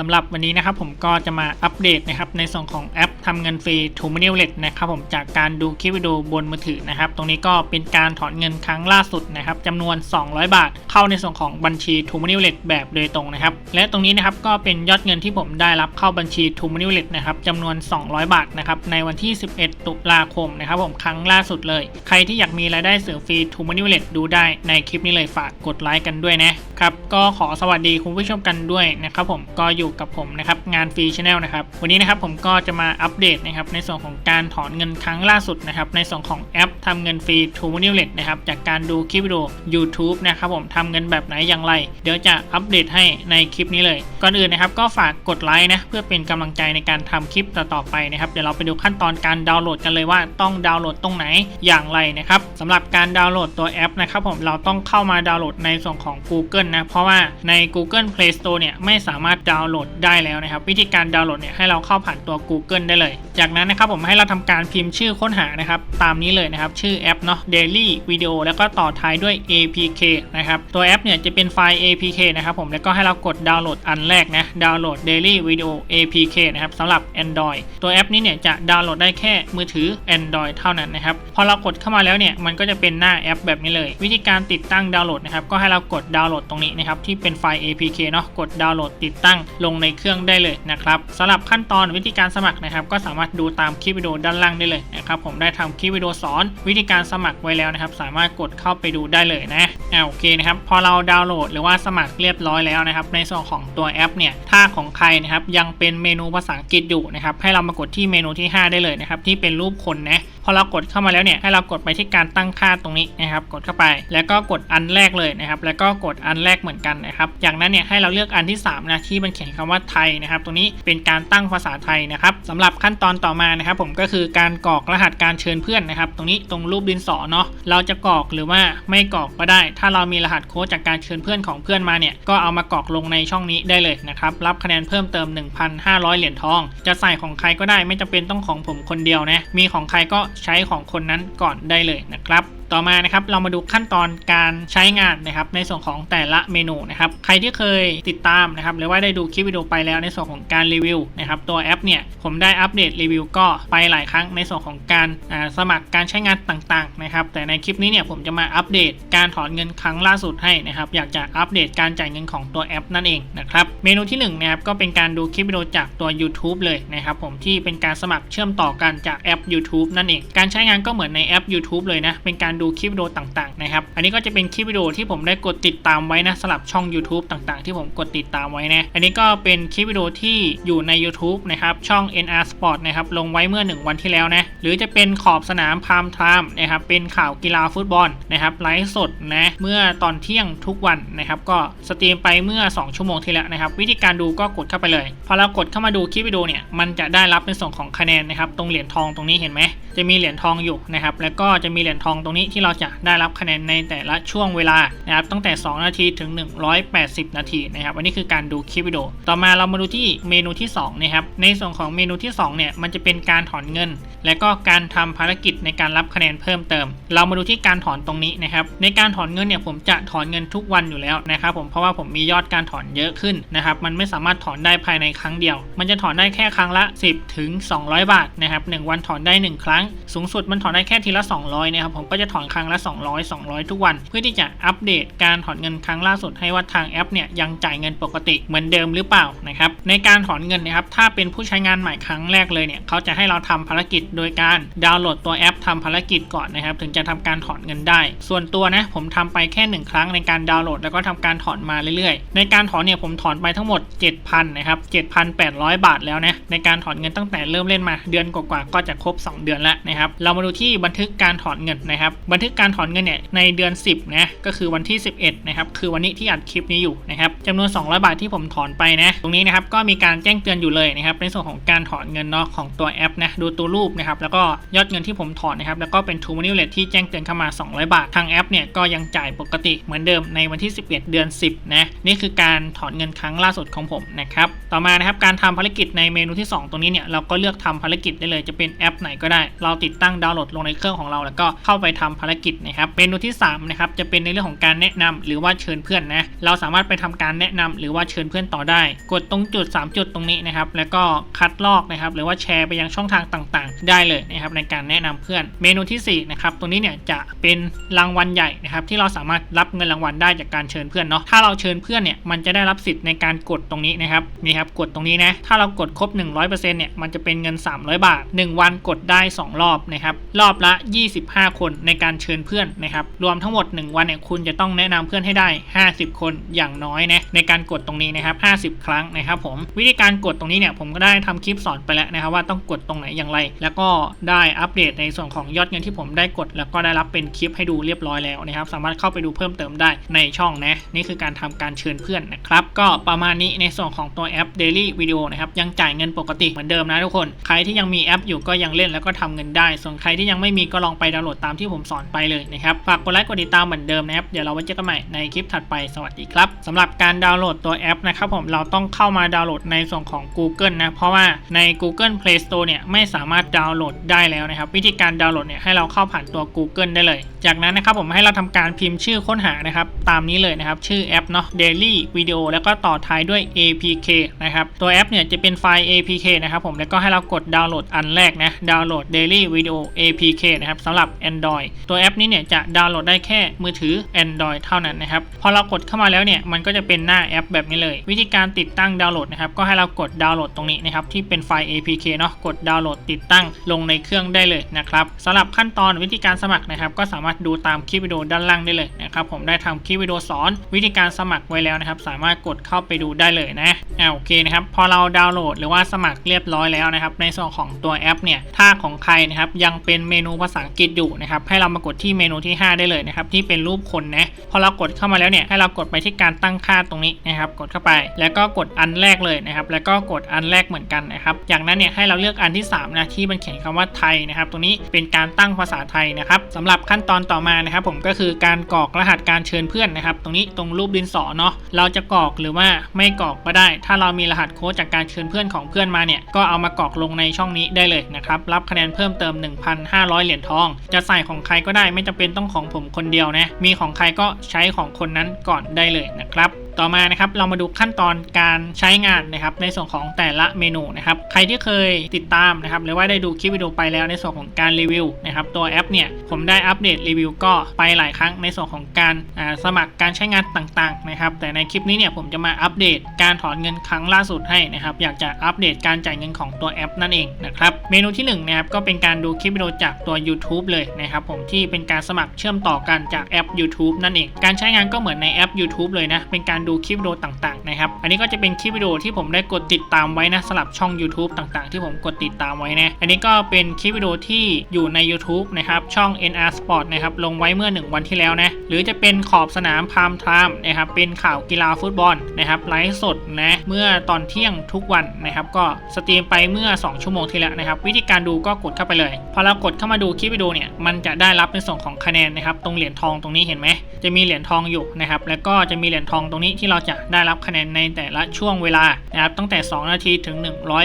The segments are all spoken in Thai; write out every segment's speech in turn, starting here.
สำหรับวันนี้นะครับผมก็จะมาอัปเดตนะครับในส่วนของแอปทำเงินฟรี t ูมินิเลตนะครับผมจากการดูคลิปวิดีโอบนมือถือนะครับตรงนี้ก็เป็นการถอนเงินครั้งล่าสุดนะครับจำนวน 200 บาท เข้าในส่วนของบัญชี t ูมินิเลตแบบโดยตรงนะครับและตรงนี้นะครับก็เป็นยอดเงินที่ผมได้รับเข้าบัญชี t ูมินิเลตนะครับจำนวน 200 บาทนะครับในวันที่ 11 ตุลาคมนะครับผมครั้งล่าสุดเลย ใครที่อยากมีรายได้เสริมฟรี t ูมินิเลตดูได้ในคลิปนี้เลยฝากกดไลค์กันด้วยนะครับก็ขอสวัสดีคุณผู้ชมกันด้วยนะครับผมก็อยู่กับผมนะครับงานฟรีชแนลนะครับวันนี้นะครับผมก็จะมาอัปเดตนะครับในส่วนของการถอนเงินครั้งล่าสุดนะครับในส่วนของแอปทำเงินฟรี t ูมินิเลตนะครับจากการดูคลิปวิดีโอ YouTube นะครับผมทำเงินแบบไหนอย่างไร เดี๋ยวจะอัปเดตให้ในคลิปนี้เลย ก่อนอื่นนะครับก็ฝากกดไลค์นะเพื่อเป็นกำลังใจในการทำคลิปต่อๆไปนะครับเดี๋ยวเราไปดูขั้นตอนการดาวน์โหลดกันเลยว่าต้องดาวน์โหลดตรงไหนอย่างไรนะครับสำหรับการดาวน์โหลดตัวแอปนะครับผมเราต้องเข้ามาดาวน์โหลดในส่วนของ Google นะเพราะว่าใน Google Play Store เนี่ยไม่สามารถดาวน์โหลดได้แล้วนะครับ วิธีการดาวน์โหลดเนี่ยให้เราเข้าผ่านตัว Google ได้เลย จากนั้นนะครับผมให้เราทำการพิมพ์ชื่อค้นหานะครับตามนี้เลยนะครับชื่อแอปเนาะ Daily Video แล้วก็ต่อท้ายด้วย APK นะครับตัวแอปเนี่ยจะเป็นไฟล์ APK นะครับผมแล้วก็ให้เรากดดาวน์โหลดอันแรกนะดาวน์โหลด Daily Video APK นะครับสำหรับ Android ตัวแอปนี้เนี่ยจะดาวน์โหลดได้แค่มือถือ Android เท่านั้นนะครับพอเรากดเข้ามาแล้วเนี่ยมันก็จะเป็นหน้าแอปแบบนี้เลย วิธีการติดตั้งดาวน์โหลดนะครับก็ให้เรากดดาวน์โหลดตรงนี้นะครับที่เป็นไฟล์ APK เนาะกดดาวน์โหลดติดตั้งลงในเครื่องได้เลยนะครับสำหรับขั้นตอนวิธีการสมัครนะครับ ก็สามารถดูตามคลิปวิดีโอด้านล่างได้เลยนะครับผมได้ทำคลิปวิดีโอสอน วิธีการสมัครไว้แล้วนะครับ สามารถกดเข้าไปดูได้เลยนะอ่าโอเคนะครับพอเราดาวน์โหลดหรือว่าสมัครเรียบร้อยแล้วนะครับ ในส่วนของตัวแอปเนี่ยถ้าของใครนะครับยังเป็นเมนูภาษาอังกฤษอยู่นะครับให้เรามากดที่เมนูที่ 5 ได้เลยนะครับที่เป็นรูปคนนะพอเรากดเข้ามาแล้วเนี่ยให้เรากดไปที่การตั้งค่าตรงนี้นะครับกดเข้าไป แล้วก็กดอันแรกเลยนะครับแล้วก็กดอันแรกเหมือนกันนะครับจากนั้นเนี่ยให้เราเลือกอันที่3นะที่มันเขียนคำว่าไทยนะครับตรงนี้เป็นการตั้งภาษาไทยนะครับสำหรับขั้นตอนต่อมานะครับผมก็คือการกรอกรหัสการเชิญเพื่อนนะครับตรงนี้ตรงรูปดินสอเนาะเราจะกรอกหรือว่าไม่กรอกก็ได้ ถ้าเรามีรหัสโค้ดจากการเชิญเพื่อนของเพื่อนมาเนี่ยก็เอามากรอกลงในช่องนี้ได้เลยนะครับรับคะแนนเพิ่มเติม 1,500 เหรียญทอง จะใส่ของใครก็ได้ไม่จำเป็นต้องของผมคนเดียวนะมีของใครก็ใช้ของคนนั้นก่อนได้เลยนะครับ ต่อมานะครับเรามาดูขั้นตอนการใช้งานนะครับในส่วนของแต่ละเมนูนะครับใครที่เคยติดตามนะครับหรือว่าได้ดูคลิปวิดีโอไปแล้วในส่วนของการรีวิวนะครับตัวแอปเนี่ยผมได้อัปเดตรีวิวก็ไปหลายครั้งในส่วนของการสมัครการใช้งานต่างๆนะครับแต่ในคลิปนี้เนี่ยผมจะมาอัปเดตการถอนเงินครั้งล่าสุดให้นะครับอยากจะอัปเดตการจ่ายเงินของตัวแอปนั่นเองนะครับเมนูที่1นะครับก็เป็นการดูคลิปวิดีโอจากตัว YouTube เลยนะครับผมที่เป็นการสมัครเชื่อมต่อกันจากแอป YouTube นั่นเองการใช้งานก็เหมือนในแอป YouTube เลยนะเป็นการดูคลิปวิดีโอต่างๆนะครับ อันนี้ก็จะเป็นคลิปวิดีโอที่ผมได้กดติดตามไว้นะสำหรับช่อง YouTube ต่างๆ ที่ผมกดติดตามไว้นะ อันนี้ก็เป็นคลิปวิดีโอที่อยู่ใน YouTube นะครับช่อง NR Sport นะครับลงไว้เมื่อ 1 วันที่แล้วนะหรือจะเป็นขอบสนามพามไทม์นะครับเป็นข่าวกีฬาฟุตบอลนะครับไลฟ์สดนะเมื่อตอนเที่ยงทุกวันนะครับก็สตรีมไปเมื่อ 2 ชั่วโมงที่แล้วนะครับวิธีการดูก็กดเข้าไปเลย พอเรากดเข้ามาดูคลิปวิดีโอเนี่ยมันจะได้รับในส่วนของคะแนนนะครับตรงเหรียญทองตรงนี้เห็นไหมจะมีเหรียญทองอยู่นะครับแล้วก็จะมีเหรียญทองตรงนี้ที่เราจะได้รับคะแนนในแต่ละช่วงเวลานะครับตั้งแต่ 2 นาทีถึง 180 นาทีนะครับอันนี้คือการดูคลิปวิดีโอต่อมาเรามาดูที่เมนูที่2นะครับในส่วนของเมนูที่2เนี่ยมันจะเป็นการถอนเงิน และก็การทำภารกิจในการรับคะแนนเพิ่มเติม เรามาดูที่การถอนตรงนี้นะครับในการถอนเงินเนี่ยผมจะถอนเงินทุกวันอยู่แล้วนะครับผมเพราะว่าผมมียอดการถอนเยอะขึ้นนะครับมันไม่สามารถถอนได้ภายในครั้งเดียว มันจะถอนได้แค่ครั้งละ 10 ถึง 200 บาทนะครับ1วันถอนได้ 1 ครั้ง สูงสุดมันถอนได้แค่ทีละ 200นะครับผมก็จะถอนครั้งละ 200 200 ทุกวัน เพื่อที่จะอัปเดตการถอนเงินครั้งล่าสุดให้ว่าทางแอปเนี่ยยังจ่ายเงินปกติเหมือนเดิมหรือเปล่านะครับในการถอนเงินนะครับถ้าเป็นผู้ใช้งานใหม่ครั้งแรกเลยเนี่ยเขาจะให้เราทำภารกิจโดยการดาวน์โหลดตัวแอปทำภารกิจก่อนนะครับถึงจะทำการถอนเงินได้ ส่วนตัวนะผมทำไปแค่ 1 ครั้งในการดาวน์โหลดแล้วก็ทำการถอนมาเรื่อยๆ ในการถอนเนี่ยผมถอนไปทั้งหมด 7,000นะครับ7,800 บาทแล้วนะในการถอนเงินตั้งแต่เริ่มเล่นมาเดือนกว่าๆก็จะครบ 2 เดือนแล้วนะครับเรามาดูที่บันทึกการถอนเงินนะครับบันทึกการถอนเงินเนี่ยในเดือน 10นะก็คือวันที่ 11นะครับคือวันนี้ที่อัดคลิปนี้อยู่นะครับจำนวน 200 บาทที่ผมถอนไปนะตรงนี้นะครับก็มีการแจ้งเตือนอยู่เลยนะครับในส่วนของการถอนเงินเนาะของตัวแอปนะดูตัวรูปนะครับแล้วก็ยอดเงินที่ผมถอนนะครับแล้วก็เป็น True Money Wallet ที่แจ้งเตือนเข้ามา 200 บาททางแอปเนี่ยก็ยังจ่ายปกติเหมือนเดิมในวันที่ 11 เดือน 10นะนี่คือการถอนเงินครั้งล่าสุดของผมนะครับต่อมานะครับการทำภารกิจในเมนูที่ 2 ตรงนี้เนี่ยเราก็เลือกทำภารกิจได้เลยจะเป็นแอปไหนก็ได้ เราติดตั้งดาวน์โหลดลงในเครื่องของเรา แล้วก็เข้าไปทำภารกิจนะครับเมนูที่3นะครับจะเป็นในเรื่องของการแนะนำหรือว่าเชิญเพื่อนนะเราสามารถไปทำการแนะนำหรือว่าเชิญเพื่อนต่อได้ กดตรงจุด 3 จุดตรงนี้นะครับแล้วก็คัดลอกนะครับหรือว่าแชร์ไปยังช่องทางต่างๆ ได้เลยนะครับในการแนะนำเพื่อน เมนูที่4นะครับตรงนี้เนี่ยจะเป็นรางวัลใหญ่นะครับที่เราสามารถรับเงินรางวัลได้จากการเชิญเพื่อนเนาะถ้าเราเชิญเพื่อนเนี่ยมันจะได้รับสิทธิ์ในการกดตรงนี้นะครับนี่ครับกดตรงนี้นะถ้าเรากดครบ 100%เนี่ยมันจะเป็นเงิน 300 บาท 1 วันกดได้ 2 รอบนะครับรอบละ 25 คนในการเชิญเพื่อนนะครับ รวมทั้งหมด 1 วันเนี่ยคุณจะต้องแนะนำเพื่อนให้ได้ 50 คนอย่างน้อยนะในการกดตรงนี้นะครับ 50 ครั้งนะครับผมวิธีการกดตรงนี้เนี่ยผมก็ได้ทำคลิปสอนไปแล้วนะครับว่าต้องกดตรงไหนอย่างไร แล้วก็ได้อัปเดตในส่วนของยอดเงินที่ผมได้กด แล้วก็ได้รับเป็นคลิปให้ดูเรียบร้อยแล้วนะครับ สามารถเข้าไปดูเพิ่มเติมได้ในช่องนะนี่คือการทำการเชิญเพื่อนนะครับก็ประมาณนี้ในส่วนของตัวแอป Daily Video นะครับยังจ่ายเงินปกติเหมือนเดิมนะทุกคน ใครที่ยังมีแอปอยู่ก็ยังเล่นแล้วก็ทำเงินได้ ส่วนใครที่ยังไม่มีก็ลองไปดาวน์โหลดตามที่ผมสอนไปเลยนะครับ ฝากกดไลค์กดติดตามเหมือนเดิมนะครับ เดี๋ยวเราไว้เจอกันใหม่ในคลิปถัดไป สวัสดีครับสำหรับการดาวน์โหลดตัวแอปนะครับผม เราต้องเข้ามาดาวน์โหลดในส่วนของ Google นะ เพราะว่าใน Google Play Store เนี่ยไม่สามารถดาวน์โหลดได้แล้วนะครับ วิธีการดาวน์โหลดเนี่ยให้เราเข้าผ่านตัว Google ได้เลย จากนั้นนะครับผมให้เราทำการพิมพ์ชื่อค้นหานะครับ ตามนี้เลยนะครับ ชื่อแอปเนาะ Daily Video แล้วก็ต่อท้ายด้วย APK นะครับ ตัวแอปเนี่ยจะเป็นไฟล์ APK นะครับผม แล้วก็ให้เรากดดาวน์โหลดอันแรกนะ ดาวน์โหลด Daily Video APK นะครับสำหรับ Android ตัวแอปนี้เนี่ยจะดาวน์โหลดได้แค่มือถือ Android เท่านั้นนะครับพอเรากดเข้ามาแล้วเนี่ยมันก็จะเป็นหน้าแอปแบบนี้เลย วิธีการติดตั้งดาวน์โหลดนะครับก็ให้เรากดดาวน์โหลดตรงนี้นะครับที่เป็นไฟล์ APK เนาะกดดาวน์โหลดติดตั้งลงในเครื่องได้เลยนะครับสำหรับขั้นตอนวิธีการสมัครนะครับก็สามารถดูตามคลิปวิดีโอด้านล่างได้เลยนะครับผมได้ทำคลิปวิดีโอสอน วิธีการสมัครไว้แล้วนะครับสามารถกดเข้าไปดูได้เลยนะอ่าโอเคนะครับพอเราดาวน์โหลดหรือว่าสมัครเรียบร้อยแล้วนะครับในส่วนของตัวแอปเนี่ยถ้าของใครนะครับยังเป็นเมนูภาษาอังกฤษอยู่นะครับให้เรามากดที่เมนูที่ 5 ได้เลยนะครับที่เป็นรูปคนนะพอเรากดเข้ามาแล้วเนี่ยให้เรากดไปที่การตั้งค่าตรงนี้นะครับกดเข้าไป แล้วก็กดอันแรกเลยนะครับแล้วก็กดอันแรกเหมือนกันนะครับจากนั้นเนี่ยให้เราเลือกอันที่3นะที่มันเขียนคำว่าไทยนะครับตรงนี้เป็นการตั้งภาษาไทยนะครับสำหรับขั้นตอนต่อมานะครับผมก็คือการกรอกรหัสการเชิญเพื่อนนะครับตรงนี้ตรงรูปดินสอเนาะเราจะกรอกหรือว่าไม่กรอกก็ได้ ถ้าเรามีรหัสโค้ดจากการเชิญเพื่อนของเพื่อนมาเนี่ยก็เอามากรอกลงในช่องนี้ได้เลยนะครับรับคะแนนเพิ่มเติม 1,500 เหรียญทอง จะใส่ของใครก็ได้ไม่จำเป็นต้องของผมคนเดียวนะ มีของใครก็ใช้ของคนนั้นก่อนได้เลยนะครับต่อมานะครับเรามาดูขั้นตอนการใช้งานนะครับในส่วนของแต่ละเมนูนะครับใครที่เคยติดตามนะครับหรือว่าได้ดูคลิปวิดีโอไปแล้วในส่วนของการรีวิวนะครับตัวแอปเนี่ยผมได้อัปเดตรีวิวก็ไปหลายครั้งในส่วนของการสมัครการใช้งานต่างๆนะครับแต่ในคลิปนี้เนี่ยผมจะมาอัปเดตการถอนเงินครั้งล่าสุดให้นะครับอยากจะอัปเดตการจ่ายเงินของตัวแอปนั่นเองนะครับเมนูที่1นะครับก็เป็นการดูคลิปวิดีโอจากตัว YouTube เลยนะครับผมที่เป็นการสมัครเชื่อมต่อกันจากแอป YouTube นั่นเองการใช้งานก็เหมือนในแอป YouTube เลยนะเป็นการดูคลิปวิดีโอต่างๆนะครับ อันนี้ก็จะเป็นคลิปวิดีโอที่ผมได้กดติดตามไว้นะสำหรับช่อง YouTube ต่างๆ ที่ผมกดติดตามไว้นะ อันนี้ก็เป็นคลิปวิดีโอที่อยู่ใน YouTube นะครับช่อง NR Sport นะครับลงไว้เมื่อ 1 วันที่แล้วนะหรือจะเป็นขอบสนามพามไทม์นะครับเป็นข่าวกีฬาฟุตบอลนะครับไลฟ์สดนะเมื่อตอนเที่ยงทุกวันนะครับก็สตรีมไปเมื่อ 2 ชั่วโมงที่แล้วนะครับวิธีการดูก็กดเข้าไปเลย พอเรากดเข้ามาดูคลิปวิดีโอเนี่ยมันจะได้รับในส่วนของคะแนนนะครับตรงเหรียญทองตรงนี้เห็นไหม จะมีเหรียญทองอยู่นะครับ แล้วก็จะมีเหรียญทองตรงนี้ที่เราจะได้รับคะแนนในแต่ละช่วงเวลานะครับตั้งแต่ 2 นาทีถึง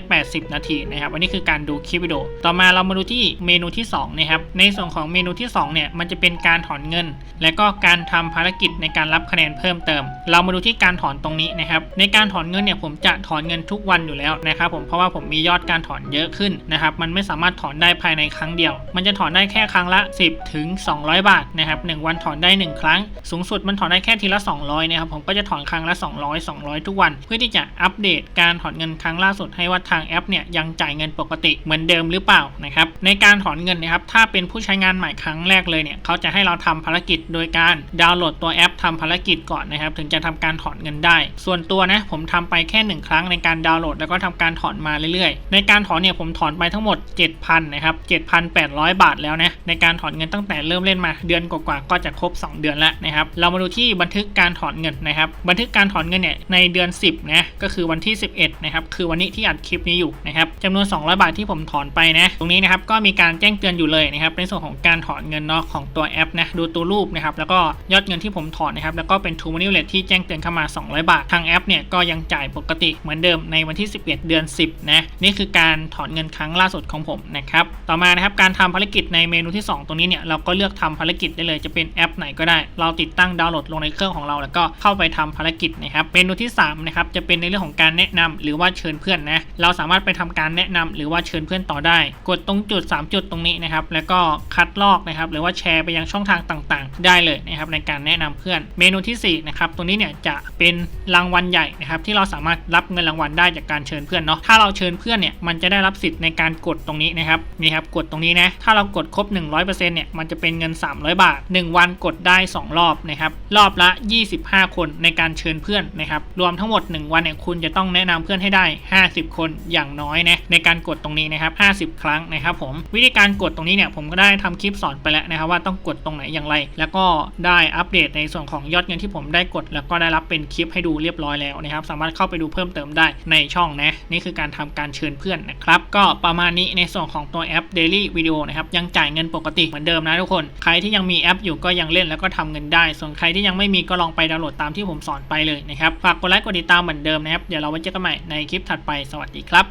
180 นาทีนะครับอันนี้คือการดูคลิปวิดีโอต่อมาเรามาดูที่เมนูที่2นะครับในส่วนของเมนูที่2เนี่ยมันจะเป็นการถอนเงิน และก็การทำภารกิจในการรับคะแนนเพิ่มเติม เรามาดูที่การถอนตรงนี้นะครับในการถอนเงินเนี่ยผมจะถอนเงินทุกวันอยู่แล้วนะครับผมเพราะว่าผมมียอดการถอนเยอะขึ้นนะครับมันไม่สามารถถอนได้ภายในครั้งเดียว มันจะถอนได้แค่ครั้งละ 10 ถึง 200 บาทนะครับหนึ่งวันถอนได้ 1 ครั้งสูงสุดมันถอนได้แค่ทีละ 200นะครับผมก็จะถอนครั้งละ 200 200 ทุกวัน เพื่อที่จะอัปเดตการถอนเงินครั้งล่าสุดให้ว่าทางแอปเนี่ยยังจ่ายเงินปกติเหมือนเดิมหรือเปล่านะครับในการถอนเงินนะครับถ้าเป็นผู้ใช้งานใหม่ครั้งแรกเลยเนี่ยเขาจะให้เราทำภารกิจโดยการดาวน์โหลดตัวแอปทำภารกิจก่อนนะครับถึงจะทำการถอนเงินได้ ส่วนตัวนะผมทำไปแค่ 1 ครั้งในการดาวน์โหลดแล้วก็ทำการถอนมาเรื่อยๆ ในการถอนเนี่ยผมถอนไปทั้งหมด 7,000นะครับ7,800 บาทแล้วนะในการถอนเงินตั้งแต่เริ่มเล่นมาเดือนกว่าๆก็จะครบ 2 เดือนละแล้วนะครับ เรามาดูที่บันทึกการถอนเงินนะครับ บันทึกการถอนเงินเนี่ยในเดือน 10นะก็คือวันที่ 11นะครับคือวันนี้ที่อัดคลิปนี้อยู่นะครับจำนวน 200 บาทที่ผมถอนไปนะ ตรงนี้นะครับก็มีการแจ้งเตือนอยู่เลยนะครับในส่วนของการถอนเงินเนาะของตัวแอปนะดูตัวรูปนะครับแล้วก็ยอดเงินที่ผมถอนนะครับแล้วก็เป็น True Money Wallet ที่แจ้งเตือนเข้ามา 200 บาททางแอปเนี่ยก็ยังจ่ายปกติเหมือนเดิมในวันที่ 11 เดือน 10นะนี่คือการถอนเงินครั้งล่าสุดของผมนะครับต่อมานะครับการทำภารกิจในเมนูที่ 2 ตรงนี้เนี่ยเราก็เลือกทำภารกิจได้เลยจะเป็นแอปไหนก็ได้เราติดตั้งดาวน์โหลดลงในเครื่องของเรา แล้วก็เข้าไปทำภารกิจนะครับเมนูที่3นะครับจะเป็นในเรื่องของการแนะนำหรือว่าเชิญเพื่อนนะเราสามารถไปทำการแนะนำหรือว่าเชิญเพื่อนต่อได้ กดตรงจุด 3 จุดตรงนี้นะครับแล้วก็คัดลอกนะครับหรือว่าแชร์ไปยังช่องทางต่างๆ ได้เลยนะครับในการแนะนำเพื่อน เมนูที่4นะครับตรงนี้เนี่ยจะเป็นรางวัลใหญ่นะครับที่เราสามารถรับเงินรางวัลได้จากการเชิญเพื่อนเนาะถ้าเราเชิญเพื่อนเนี่ยมันจะได้รับสิทธิ์ในการกดตรงนี้นะครับนี่ครับกดตรงนี้นะถ้าเรากดครบ 100%เนี่ยมันจะเป็นเงิน 300 บาท 1 วันกดได้ 2รอบนะครับ รอบละ 25 คนในการเชิญเพื่อนนะครับ รวมทั้งหมด 1 วันเนี่ยคุณจะต้องแนะนำเพื่อนให้ได้ 50 คนอย่างน้อยนะในการกดตรงนี้นะครับ 50 ครั้งนะครับผมวิธีการกดตรงนี้เนี่ยผมก็ได้ทำคลิปสอนไปแล้วนะครับว่าต้องกดตรงไหนอย่างไร แล้วก็ได้อัปเดตในส่วนของยอดเงินที่ผมได้กด แล้วก็ได้รับเป็นคลิปให้ดูเรียบร้อยแล้วนะครับ สามารถเข้าไปดูเพิ่มเติมได้ในช่องนะนี่คือการทำการเชิญเพื่อนนะครับ ก็ประมาณนี้ในส่วนของตัวแอป Daily Video นะครับยังจ่ายเงินปกติเหมือนเดิมนะทุกคน ใครที่ยังมีแอปอยู่ก็ยังเล่นแล้วก็ทำเงินได้ ส่วนใครที่ยังไม่มีก็ลองไปดาวน์โหลดตามที่ผมสอนไปเลยนะครับ ฝากกดไลค์กดติดตามเหมือนเดิมนะครับ เดี๋ยวเราไว้เจอกันใหม่ในคลิปถัดไป สวัสดีครับ